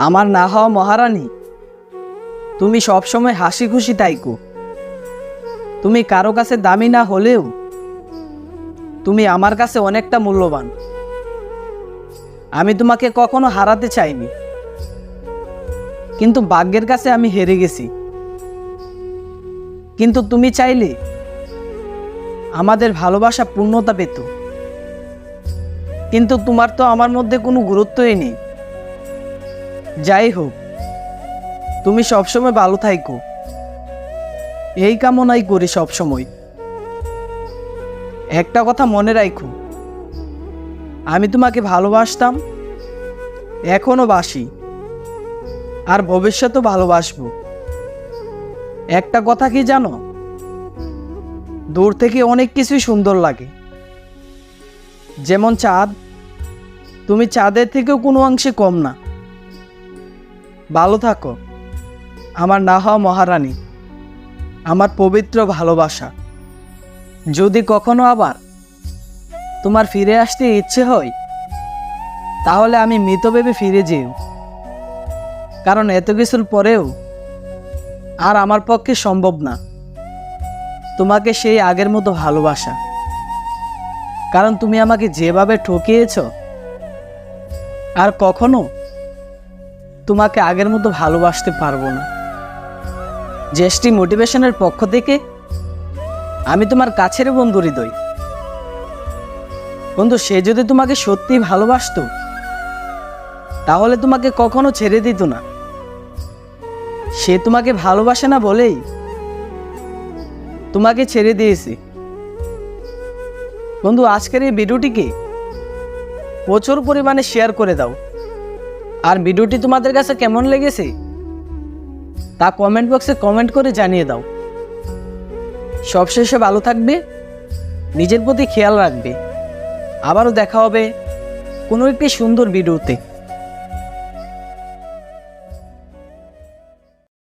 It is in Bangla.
আমার না হওয়া মহারানী। তুমি সবসময় হাসি খুশি তাইকো। তুমি কারও কাছে দামি না হলেও তুমি আমার কাছে অনেকটা মূল্যবান। আমি তোমাকে কখনো হারাতে চাইনি। কিন্তু ভাগ্যের কাছে আমি হেরে গেছি। কিন্তু তুমি চাইলে আমাদের ভালোবাসা পূর্ণতা পেত। কিন্তু তোমার তো আমার মধ্যে কোনো গুরুত্বই নেই। যাই হোক, তুমি সবসময় ভালো থাইকো। এই কামনাই করি সবসময়। একটা কথা মনে রাখো আমি তোমাকে ভালোবাসতাম, এখনও বাসি, আর ভবিষ্যতেও ভালোবাসবো। একটা কথা কি জানো? দূর থেকে অনেক কিছুই সুন্দর লাগে। যেমন চাঁদ, তুমি চাঁদের থেকেও কোনো অংশে কম না। ভালো থাকো। আমার না হওয়া মহারানী, আমার পবিত্র ভালোবাসা। যদি কখনো আবার তোমার ফিরে আসতে ইচ্ছে হয়, তাহলে আমি মৃত ভেবে ফিরে যেও। কারণ এত কিছুর পরেও আর আমার পক্ষে সম্ভব না। তোমাকে সেই আগের মতো ভালোবাসা। কারণ তুমি আমাকে যেভাবে ঠকিয়েছ, আর কখনো তোমাকে আগের মতো ভালোবাসতে পারব না। জেস্টি মোটিভেশনের পক্ষ থেকে আমি তোমার কাছের বন্ধু হৃদয় বন্ধু, সে যদি তোমাকে সত্যি ভালোবাসতো, তাহলে তোমাকে কখনো ছেড়ে দিত না। সে তোমাকে ভালোবাসে না বলেই তোমাকে ছেড়ে দিয়েছে। বন্ধু, আজকের এই ভিডিওটিকে প্রচুর পরিমাণে শেয়ার করে দাও। আর ভিডিওটি তোমাদের কাছে কেমন লেগেছে? তা কমেন্ট বক্সে কমেন্ট করে জানিয়ে দাও। সবশেষে ভালো থাকবে, নিজের প্রতি খেয়াল রাখবে। আবারও দেখা হবে কোনো একটি সুন্দর ভিডিওতে।